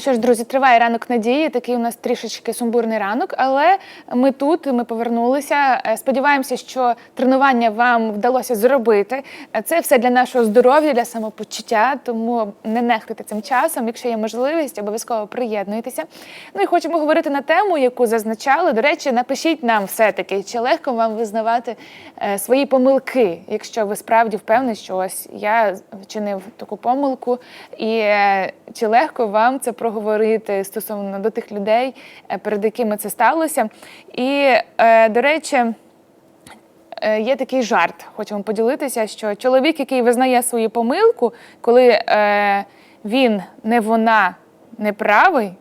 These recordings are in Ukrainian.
Ну що ж, друзі, триває ранок надії. Такий у нас трішечки сумбурний ранок, але ми тут, ми повернулися. Е, Сподіваємося, що тренування вам вдалося зробити. Е, Це все для нашого здоров'я, для самопочуття. Тому не нехтуйте цим часом. Якщо є можливість, обов'язково приєднуйтеся. Ну і хочемо говорити на тему, яку зазначали. До речі, напишіть нам все-таки, чи легко вам визнавати е, свої помилки, якщо ви справді впевнені, що ось я вчинив таку помилку, і чи легко вам це проговорити стосовно до тих людей, е, перед якими це сталося. І, е, до речі, е, є такий жарт, хочемо поділитися, що чоловік, який визнає свою помилку, коли він не вона не правий.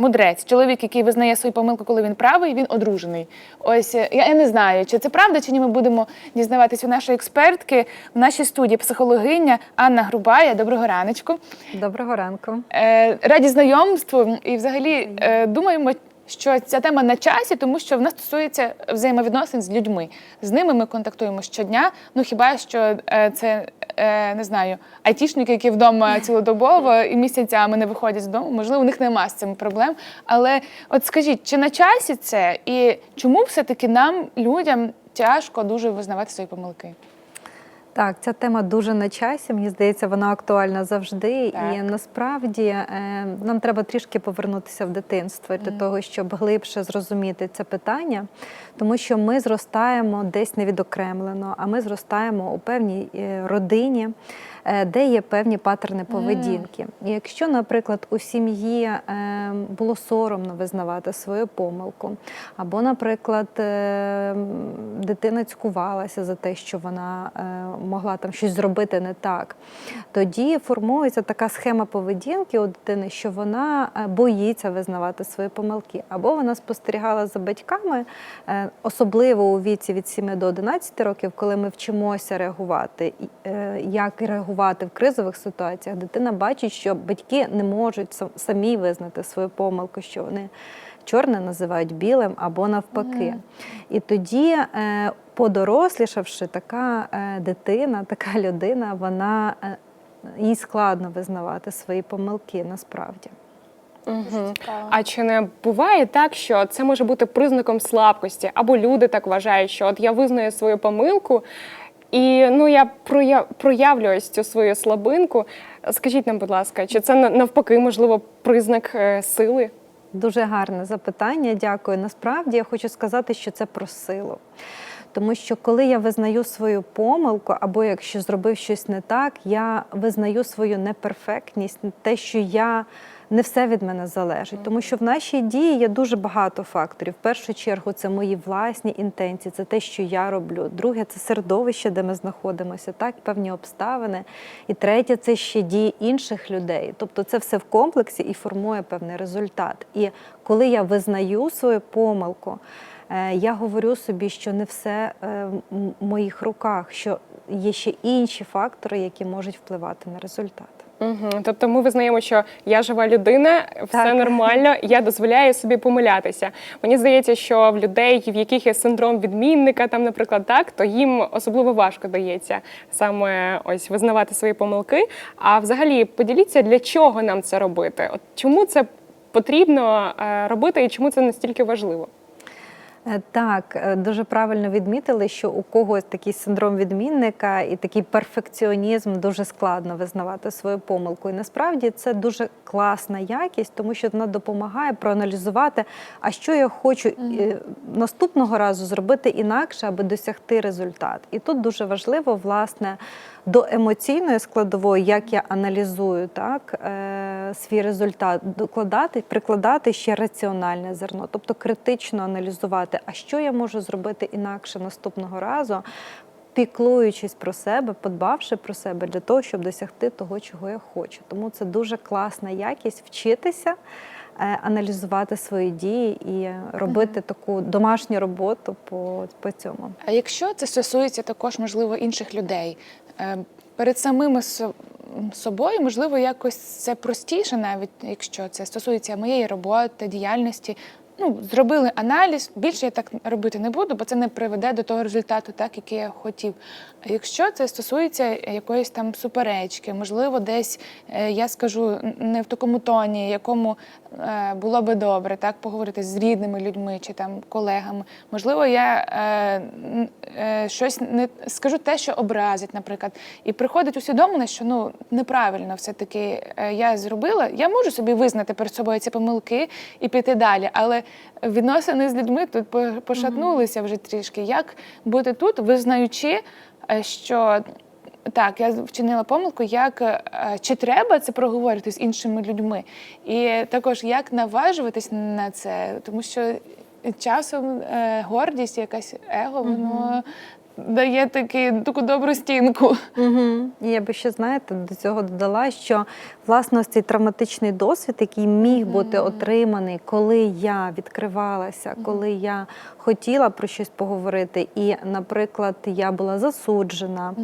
Мудрець, чоловік, який визнає свою помилку, коли він правий, він одружений. Ось е, я, я не знаю, чи це правда, чи ні. Ми будемо дізнаватися у нашої експертки в нашій студії психологиня Анна Грубая. Доброго раночку. Доброго ранку. Е, раді знайомству і взагалі е, думаємо, що ця тема на часі, тому що вона стосується взаємовідносин з людьми. З ними ми контактуємо щодня. Ну хіба що е, це е, не знаю, айтішники, які вдома цілодобово і місяцями не виходять з дому, можливо, у них нема з цим проблем. Але от скажіть, чи на часі це, і чому все-таки нам, людям, тяжко дуже визнавати свої помилки? Так, ця тема дуже на часі. Мені здається, вона актуальна завжди. Так. І насправді е, нам треба трішки повернутися в дитинство для того, щоб глибше зрозуміти це питання, тому що ми зростаємо десь невідокремлено, а ми зростаємо у певній е, родині. Е, Де є певні патерни поведінки. І якщо, наприклад, у сім'ї е, було соромно визнавати свою помилку, або, наприклад, е, дитина цькувалася за те, що вона могла там щось зробити не так, тоді формується така схема поведінки у дитини, що вона боїться визнавати свої помилки, або вона спостерігала за батьками, особливо у віці від 7 до 11 років, коли ми вчимося реагувати, як реагувати в кризових ситуаціях, дитина бачить, що батьки не можуть самі визнати свою помилку, що вони чорне називають білим або навпаки. І тоді, е, подорослішавши, така е, дитина, така людина, вона е, їй складно визнавати свої помилки насправді. Угу. А чи не буває так, що це може бути признаком слабкості, або люди так вважають, що от я визнаю свою помилку, і ну я прояв, проявлю цю свою слабинку. Скажіть нам, будь ласка, чи це навпаки, можливо, признак е, сили? Дуже гарне запитання, дякую. Насправді я хочу сказати, що це про силу. Тому що коли я визнаю свою помилку, або якщо зробив щось не так, я визнаю свою неперфектність, те, що я не все від мене залежить. Тому що в нашій дії є дуже багато факторів. В першу чергу це мої власні інтенції, це те, що я роблю. Друге, це середовище, де ми знаходимося, так, певні обставини. І третє це ще дії інших людей. Тобто це все в комплексі і формує певний результат. І коли я визнаю свою помилку, е, я говорю собі, що не все е, в моїх руках, що є ще інші фактори, які можуть впливати на результат. Угу. Тобто ми визнаємо, що я жива людина, все Так. нормально, я дозволяю собі помилятися. Мені здається, що в людей, в яких є синдром відмінника, там, наприклад, так, то їм особливо важко дається саме ось визнавати свої помилки. А взагалі, поділіться, для чого нам це робити? От чому це потрібно е, робити і чому це настільки важливо? Е, Так, е, дуже правильно відмітили, що у когось такий синдром відмінника і такий перфекціонізм дуже складно визнавати свою помилку. І насправді це дуже класна якість, тому що вона допомагає проаналізувати, а що я хочу е, наступного разу зробити інакше, аби досягти результат. І тут дуже важливо, власне, до емоційної складової, як я аналізую так, свій результат, докладати, прикладати ще раціональне зерно, тобто критично аналізувати, а що я можу зробити інакше наступного разу, піклуючись про себе, подбавши про себе для того, щоб досягти того, чого я хочу. Тому це дуже класна якість вчитися. е, Аналізувати свої дії і робити таку домашню роботу по, по цьому. А якщо це стосується також, можливо, інших людей, е, перед самими собою, можливо, якось це простіше, навіть якщо це стосується моєї роботи, діяльності. Ну, зробили аналіз. Більше я так робити не буду, бо це не приведе до того результату, так який я хотів. А якщо це стосується якоїсь там суперечки, можливо, десь е, я скажу не в такому тоні, якому е, було би добре так поговорити з рідними людьми чи там колегами. Можливо, я е, щось не скажу те, що образить, наприклад, і приходить усвідомленість, що ну неправильно все-таки е, я зробила. Я можу собі визнати перед собою ці помилки і піти далі. Але відносини з людьми тут пошатнулися вже трішки. Як бути тут, визнаючи, е, що так, я вчинила помилку, як е, чи треба це проговорити з іншими людьми, і також як наважуватись на це, тому що часом е, гордість, якась его, воно дає таки, таку добру стінку. Угу. І я би ще знаєте до цього додала, що власне ось цей травматичний досвід, який міг бути отриманий, коли я відкривалася, коли я хотіла про щось поговорити, і, наприклад, я була засуджена,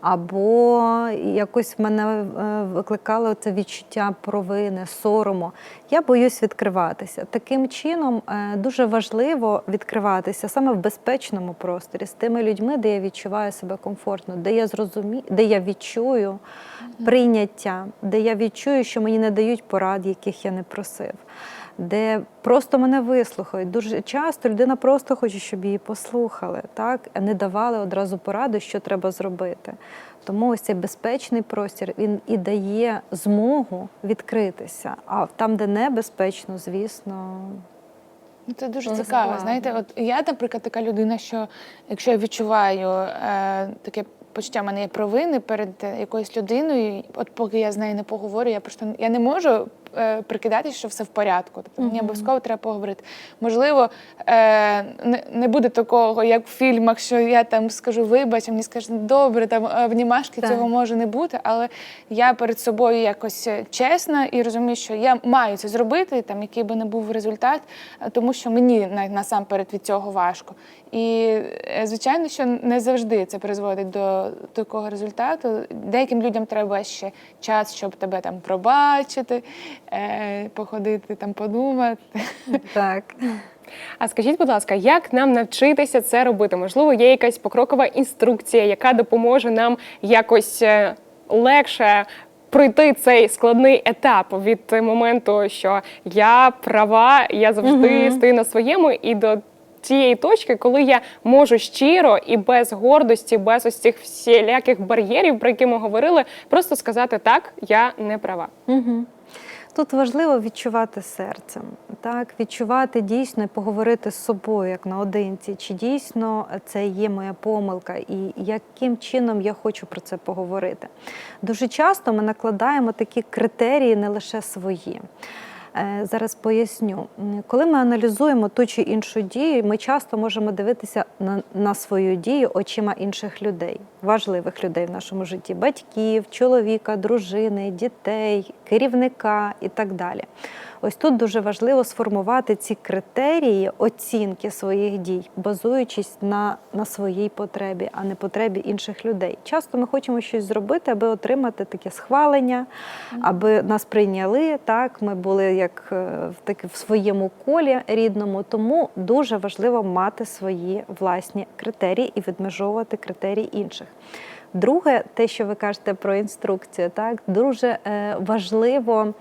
або якось в мене е, викликало це відчуття провини, сорому. Я боюсь відкриватися. Таким чином е, дуже важливо відкриватися саме в безпечному просторі з тими людьми, де я відчуваю себе комфортно, де я зрозумію, де я відчую прийняття, де я відчую, що мені не дають порад, яких я не просив. Де просто мене вислухають. Дуже часто людина просто хоче, щоб її послухали, так не давали одразу пораду, що треба зробити. Тому ось цей безпечний простір він і дає змогу відкритися. А там, де небезпечно, звісно, Це дуже Це цікаво. Знаєте, от я, наприклад, така людина, що якщо я відчуваю е, таке почуття в мене є провини перед якоюсь людиною, от поки я з нею не поговорю, я просто я не можу прикидатися, що все в порядку. Тобто мені обов'язково треба поговорити. Можливо, е, не, буде такого, як в фільмах, що я там скажу вибач, а мені скажуть, добре, там е, внімашки цього може не бути, але я перед собою якось е, чесна і розумію, що я маю це зробити, там який би не був результат, е, тому що мені насамперед від цього важко. І е, звичайно, що не завжди це призводить до такого результату. Деяким людям треба ще час, щоб тебе там пробачити, е, походити там, подумати. так. А скажіть, будь ласка, як нам навчитися це робити? Можливо, є якась покрокова інструкція, яка допоможе нам якось е, легше пройти цей складний етап від моменту, що я права, я завжди стою на своєму і до. Тієї точки, коли я можу щиро і без гордості, без ось цих всіляких бар'єрів, про які ми говорили, просто сказати так, я не права. Угу. Тут важливо відчувати серцем, так відчувати дійсно і поговорити з собою як наодинці, чи дійсно це є моя помилка, і яким чином я хочу про це поговорити. Дуже часто ми накладаємо такі критерії не лише свої. Е, Зараз поясню, коли ми аналізуємо ту чи іншу дію, ми часто можемо дивитися на, на свою дію очима інших людей, важливих людей в нашому житті: батьків, чоловіка, дружини, дітей, керівника і так далі. Ось тут дуже важливо сформувати ці критерії оцінки своїх дій, базуючись на, на своїй потребі, а не потребі інших людей. Часто ми хочемо щось зробити, аби отримати таке схвалення, аби нас прийняли. Так, ми були як е, в в своєму колі рідному. Тому дуже важливо мати свої власні критерії і відмежовувати критерії інших. Друге, те, що ви кажете про інструкцію, так дуже е, важливо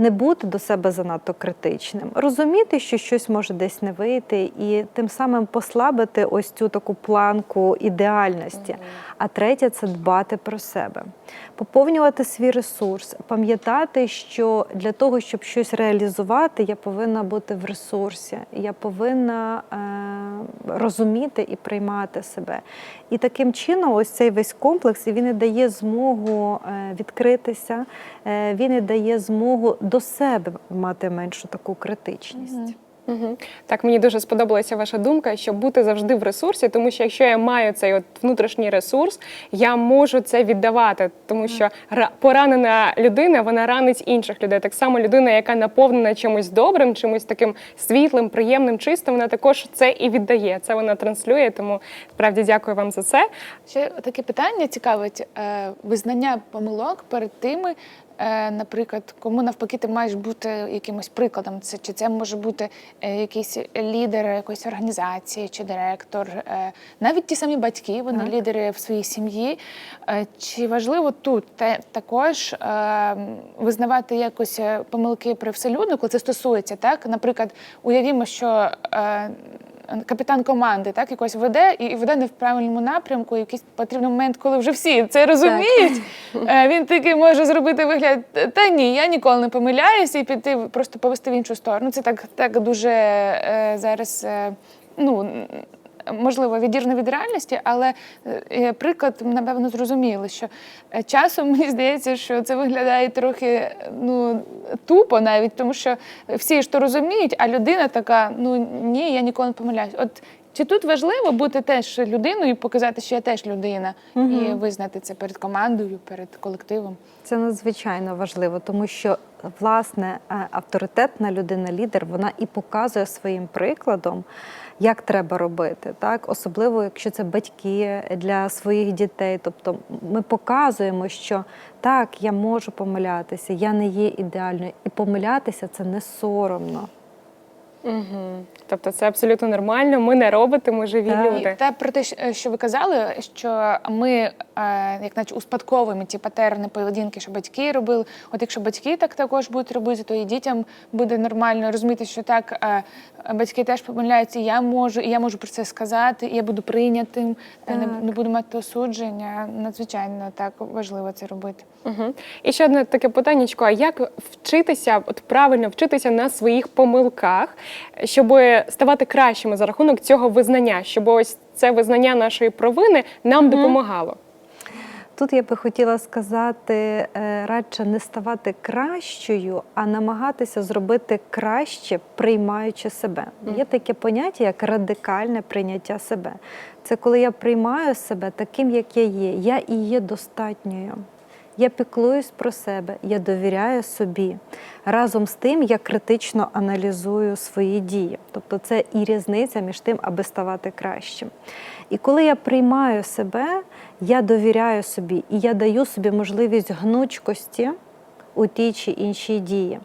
не бути до себе занадто критичним, розуміти, що щось може десь не вийти, і тим самим послабити ось цю таку планку ідеальності. А третє це дбати про себе, поповнювати свій ресурс, пам'ятати, що для того, щоб щось реалізувати, я повинна бути в ресурсі, я повинна е, розуміти і приймати себе. І таким чином, ось цей весь комплекс він і дає змогу е, відкритися, е, він і дає змогу до себе мати меншу таку критичність. Угу. Так, мені дуже сподобалася ваша думка, що бути завжди в ресурсі, тому що якщо я маю цей от внутрішній ресурс, я можу це віддавати, тому що ра- поранена людина вона ранить інших людей. Так само людина, яка наповнена чимось добрим, чимось таким світлим, приємним, чистим, вона також це і віддає. Це вона транслює. Тому справді дякую вам за це. Ще таке питання цікавить е, визнання помилок перед тими, наприклад, кому навпаки ти маєш бути якимось прикладом. Це чи це може бути е, якийсь лідер якоїсь організації чи директор, е, навіть ті самі батьки, вони Так. лідери в своїй сім'ї. Е, Чи важливо тут те також е, визнавати якось е, помилки привселюдно, коли це стосується, так? Наприклад, уявімо, що е, капітан команди так якось веде і веде не в правильному напрямку. і Якийсь потрібний момент, коли вже всі це розуміють. Так. Він таки може зробити вигляд. Та ні, я ніколи не помиляюся і піти просто повести в іншу сторону. Це так, так дуже е, зараз. Е, ну, можливо, відірно від реальності, але е, приклад, напевно, зрозуміли, що е, часом мені здається, що це виглядає трохи е, ну, тупо навіть, тому що всі ж то розуміють, а людина така: ну ні, я ніколи не помиляюсь. От чи тут важливо бути теж людиною і показати, що я теж людина, і визнати це перед командою, перед колективом? Це надзвичайно важливо, тому що власне е, авторитетна людина-лідер вона і показує своїм прикладом, як треба робити, так особливо якщо це батьки для своїх дітей. Тобто ми показуємо, що так, я можу помилятися, я не є ідеальною, і помилятися це не соромно. Угу. Тобто це абсолютно нормально. Ми не роботи, ми живі Так. люди. Та про те, що- що ви казали, що ми, е, як наче, успадковуємо ті патерни поведінки, що батьки робили. От якщо батьки так також будуть робити, то і дітям буде нормально розуміти, що так е, батьки теж помиляються, і я можу, і я можу про це сказати, і я буду прийнятим, е, не, не буду мати осудження. Надзвичайно так важливо це робити. Угу. І ще одне таке питаннячко: а як вчитися, от правильно вчитися на своїх помилках, щоб ставати кращими за рахунок цього визнання, щоб ось це визнання нашої провини нам допомагало? Тут я би хотіла сказати, е, радше не ставати кращою, а намагатися зробити краще, приймаючи себе. Є таке поняття, як радикальне прийняття себе. Це коли я приймаю себе таким, як я є. Я і є достатньою. Я піклуюсь про себе, я довіряю собі. Разом з тим я критично аналізую свої дії. Тобто це і різниця між тим, аби ставати кращим. І коли я приймаю себе, я довіряю собі і я даю собі можливість гнучкості у тій чи іншій дії.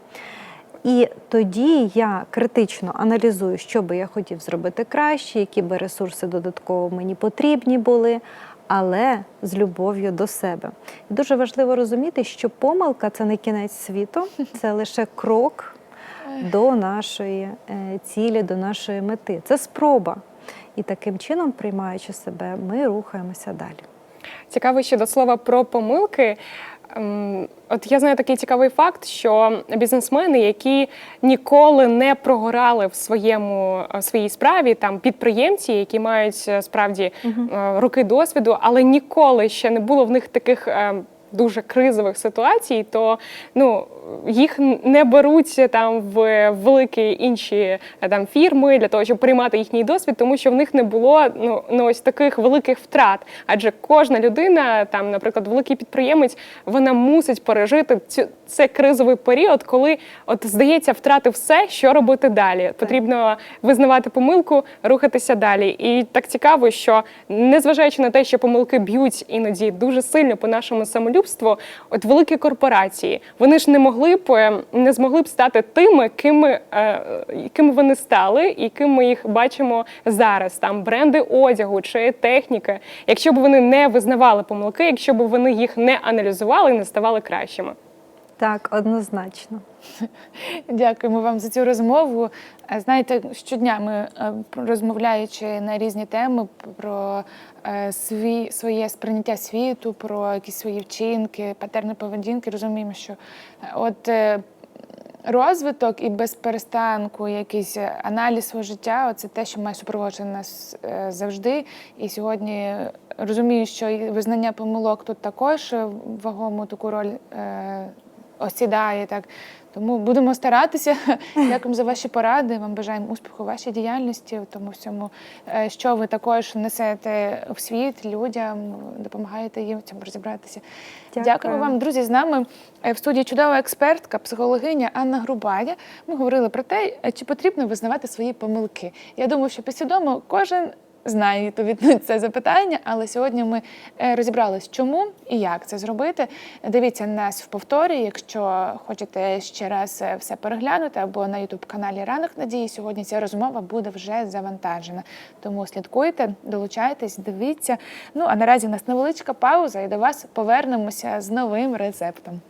І тоді я критично аналізую, що би я хотів зробити краще, які би ресурси додатково мені потрібні були, але з любов'ю до себе. І дуже важливо розуміти, що помилка це не кінець світу, це лише крок до нашої е, цілі, до нашої мети. Це спроба. І таким чином, приймаючи себе, ми рухаємося далі. Цікаво ще до слова про помилки. Ем, От я знаю такий цікавий факт, що бізнесмени, які ніколи не прогорали в своєму в своїй справі, там підприємці, які мають е, справді е, роки досвіду, але ніколи ще не було в них таких. е, Дуже кризових ситуацій, то ну їх не беруть там в великі інші е, там фірми для того, щоб приймати їхній досвід, тому що в них не було ну, ну ось таких великих втрат. Адже кожна людина, там, наприклад, великий підприємець, вона мусить пережити цю це кризовий період, коли от здається, втратив все, що робити далі. Потрібно визнавати помилку, рухатися далі. І так цікаво, що незважаючи на те, що помилки б'ють іноді дуже сильно по нашому самолюбству, от великі корпорації вони ж не могли б е, не змогли б стати тими, ким, е, ким вони стали, і ким ми їх бачимо зараз. Там бренди одягу чи техніки, якщо б вони не визнавали помилки, якщо б вони їх не аналізували, і не ставали кращими. Так, однозначно. Дякуємо вам за цю розмову. Е, Знаєте, щодня ми е, розмовляючи на різні теми про е, свій, своє сприйняття світу, про якісь свої вчинки, патерни поведінки, розуміємо, що от розвиток і без перестанку якийсь аналіз свого життя це те, що має супроводжувати нас завжди. І сьогодні розумію, що і визнання помилок тут також вагому таку роль. Осідає так. Тому будемо старатися. Дякуємо за ваші поради. Вам бажаємо успіху у вашій діяльності, в тому всьому, е, що ви також несете в світ людям, допомагаєте їм в цьому розібратися. Дякую. Дякуємо вам, друзі. З нами е, в студії чудова експертка, психологиня Анна Грубая. Ми говорили про те, е, чи потрібно визнавати свої помилки. Я думаю, що підсвідомо кожен знаю відповідь на це запитання, але сьогодні ми е, розібрались, чому і як це зробити. Дивіться нас в повторі, якщо хочете ще раз е, все переглянути, або на youtube каналі Ранок Надії. Сьогодні ця розмова буде вже завантажена. Тому слідкуйте, долучайтесь, дивіться. Ну а наразі у нас невеличка пауза, і до вас повернемося з новим рецептом.